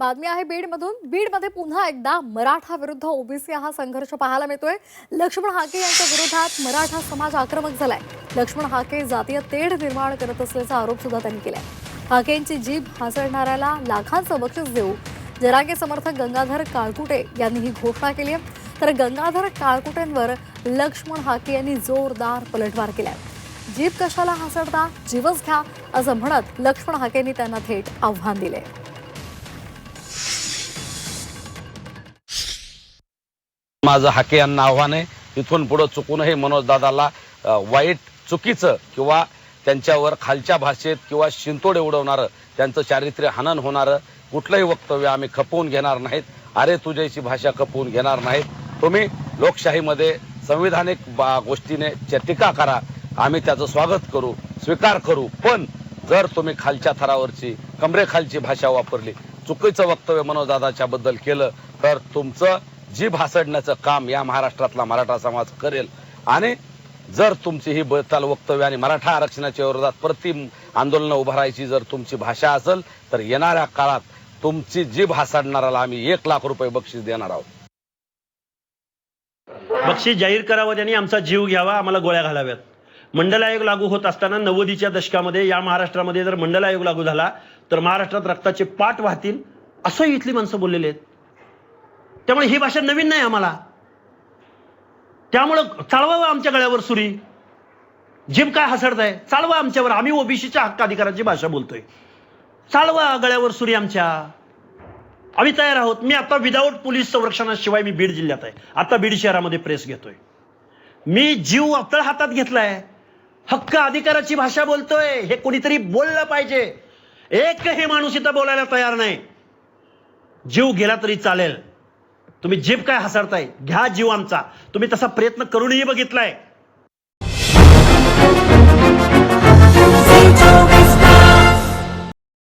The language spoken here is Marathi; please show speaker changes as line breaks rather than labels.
बातमी आहे बीडमधून. बीडमध्ये पुन्हा एकदा मराठा विरुद्ध ओबीसी हा संघर्ष पाहायला मिळतोय. लक्ष्मण हाके यांच्या विरोधात मराठा समाज आक्रमक झालाय. लक्ष्मण हाके जातीय तेढ निर्माण करत असल्याचा आरोप सुद्धा त्यांनी केलाय. हाकेंची जीभ हासळणाऱ्याला लाखांचं बक्षीस देऊ जरागे समर्थक गंगाधर काळकुटे यांनी ही घोषणा केली आहे. तर गंगाधर काळकुटेंवर लक्ष्मण हाके यांनी जोरदार पलटवार केलाय. जीभ कशाला हासडता जीवच घ्या असं म्हणत लक्ष्मण हाकेंनी त्यांना थेट आव्हान दिले
माझं हाके यांना आव्हान आहे. इथून पुढं चुकूनही मनोजदादाला वाईट चुकीचं किंवा त्यांच्यावर खालच्या भाषेत किंवा शिंतोडे उडवणारं त्यांचं चारित्र्य हनन होणारं कुठलंही वक्तव्य आम्ही खपवून घेणार नाहीत. अरे तुझ्याची भाषा खपवून घेणार नाहीत. तुम्ही लोकशाहीमध्ये संविधानिक बा- गोष्टीने च्या टीका करा. आम्ही त्याचं स्वागत करू स्वीकार करू. पण जर तुम्ही खालच्या थरावरची कमरेखालची भाषा वापरली चुकीचं वक्तव्य मनोजदादाच्याबद्दल केलं तर तुमचं जीभ हासडण्याचं काम या महाराष्ट्रातला मराठा समाज करेल आणि जर तुमची ही बळताल वक्तव्य आणि मराठा आरक्षणाच्या विरोधात प्रतिम आंदोलनं उभारायची जर तुमची भाषा असेल तर येणाऱ्या काळात तुमची जीभ हासडणाऱ्याला आम्ही एक लाख रुपये बक्षीस देणार आहोत.
बक्षीस जाहीर करावं त्यांनी आमचा जीव घ्यावा आम्हाला गोळ्या घालाव्यात. मंडल आयोग लागू होत असताना नव्वदीच्या दशकामध्ये या महाराष्ट्रामध्ये जर मंडल आयोग लागू झाला तर महाराष्ट्रात रक्ताचे पाठ वाहतील असं इथली माणसं बोललेले आहेत. त्यामुळे ही भाषा नवीन नाही आम्हाला. त्यामुळं चालवावं आमच्या गळ्यावर सुरी. जिम काय हसडताय? चालवा आमच्यावर. आम्ही ओबीसीच्या हक्क अधिकाराची भाषा बोलतोय. चालवा गळ्यावर सुरी आमच्या. आम्ही तयार आहोत. मी आता विदाऊट पोलीस संरक्षणाशिवाय मी बीड जिल्ह्यात आहे. आता बीड शहरामध्ये प्रेस घेतोय. मी जीव आपल्या हातात घेतलाय. हक्क अधिकाराची भाषा बोलतोय. हे कोणीतरी बोललं पाहिजे. एकही माणूस इथं बोलायला तयार नाही. जीव गेला तरी चालेल. तुम्ही जीभ काय हसरताय घ्या जीव आमचा. तुम्ही तसा प्रयत्न करूनही बघितलाय.